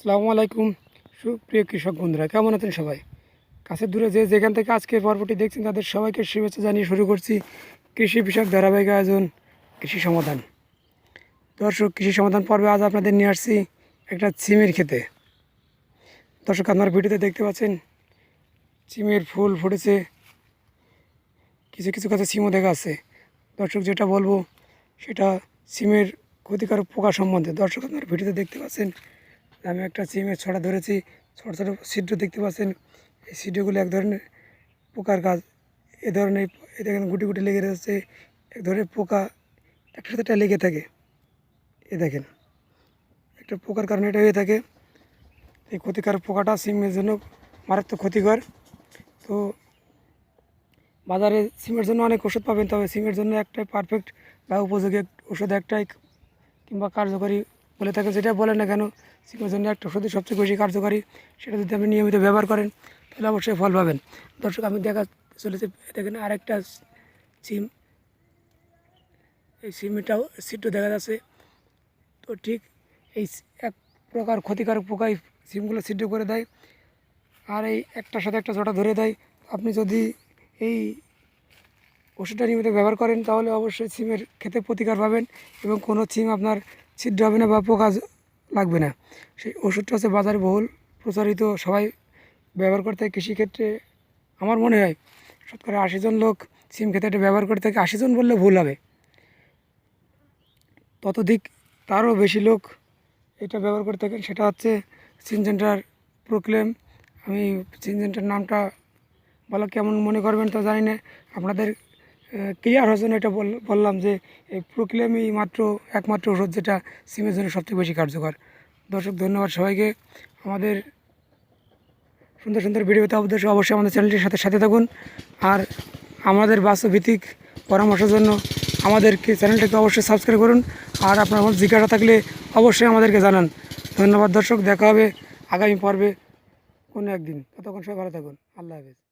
আসসালামু আলাইকুম। সুপ্রিয় কৃষক বন্ধুরা, কেমন আছেন সবাই? কাছে দূরে যে যেখান থেকে আজকে পর্বটি দেখছেন, তাদের সবাইকে শুভেচ্ছা জানিয়ে শুরু করছি কৃষি বিষয়ক ধারাবাহিক আয়োজন, কৃষি সমাধান। দর্শক, কৃষি সমাধান পর্বে আজ আপনাদের নিয়ে আসছি একটা সিমের খেতে। দর্শক, আপনার ভিডিওতে দেখতে পাচ্ছেন সিমের ফুল ফুটেছে। কিছু কিছু কাছে সিমও দেখা আছে দর্শক, যেটা বলব, সেটা সিমের ক্ষতিকারক পোকা সম্বন্ধে। দর্শক, আপনার ভিডিওতে দেখতে পাচ্ছেন আমি একটা সিমের ছড়া ধরেছি, ছোটো ছোটো ছিদ্র দেখতে পাচ্ছেন। এই ছিদ্রগুলো এক ধরনের পোকার গাছ, এ ধরনের, এ দেখেন গুটি গুটি লেগে রয়েছে, এক ধরনের পোকা একটা সাথে লেগে থাকে। এ দেখেন, একটা পোকার কারণে এটা হয়ে থাকে। এই ক্ষতিকারক পোকাটা সিমের জন্য মারাত্মক ক্ষতিকর। তো বাজারে সিমের জন্য অনেক ওষুধ পাবেন, তবে সিমের জন্য একটাই পারফেক্ট বা উপযোগী ওষুধ একটাই কিংবা কার্যকরী বলে থাকেন যেটা বলেন না কেন সিমের জন্য একটা ওষুধই সবচেয়ে বেশি কার্যকরী, সেটা যদি আপনি নিয়মিত ব্যবহার করেন, তাহলে অবশ্যই ফল পাবেন। দর্শক, আমি দেখা চলেছে, দেখেন আরেকটা সিম। এই সিমটাও সিটও দেখা যাচ্ছে। তো ঠিক এই এক প্রকার ক্ষতিকারক পোকাই সিমগুলো সিদ্ধ করে দেয়। আর এই একটার সাথে একটা জোড়া ধরে দেয়। আপনি যদি এই ওষুধটা নিয়মিত ব্যবহার করেন, তাহলে অবশ্যই সিমের খেতে প্রতিকার পাবেন এবং কোনো সিম আপনার ছিদ্র হবে না বা পোকা লাগবে না। সেই ওষুধটা হচ্ছে বাজারে বহুল প্রচারিত, সবাই ব্যবহার করতে হয় কৃষিক্ষেত্রে আমার মনে হয় শতকরা আশি জন লোক সিম খেতে এটা ব্যবহার করে থাকে। আশি জন বললে ভুল হবে। ততোধিক তারও বেশি লোক এটা ব্যবহার করে থাকেন। সেটা হচ্ছে সিম সিনজেন্টার প্রোক্লেম। আমি সিম সিনজেন্টার নামটা বলা কেমন মনে করবেন তো জানি না। আপনাদের ক্লিয়ার হওয়ার জন্য এটা বল- বললাম যে প্রোক্লেমই মাত্র, একমাত্র ওষুধ যেটা সিমের জন্য সবচেয়ে বেশি কার্যকর। দর্শক, ধন্যবাদ সবাইকে। আমাদের সুন্দর সুন্দর ভিডিওতে অবশ্যই অবশ্যই আমাদের চ্যানেলটির সাথে সাথে থাকুন। আর আমাদের বাস্তবভিত্তিক পরামর্শের জন্য আমাদেরকে, চ্যানেলটাকে অবশ্যই সাবস্ক্রাইব করুন। আর আপনার কোনো জিজ্ঞাসা থাকলে অবশ্যই আমাদেরকে জানান। ধন্যবাদ দর্শক, দেখা হবে আগামী পর্বে কোনো একদিন। ততক্ষণ সবাই ভালো থাকুন। আল্লাহ হাফেজ।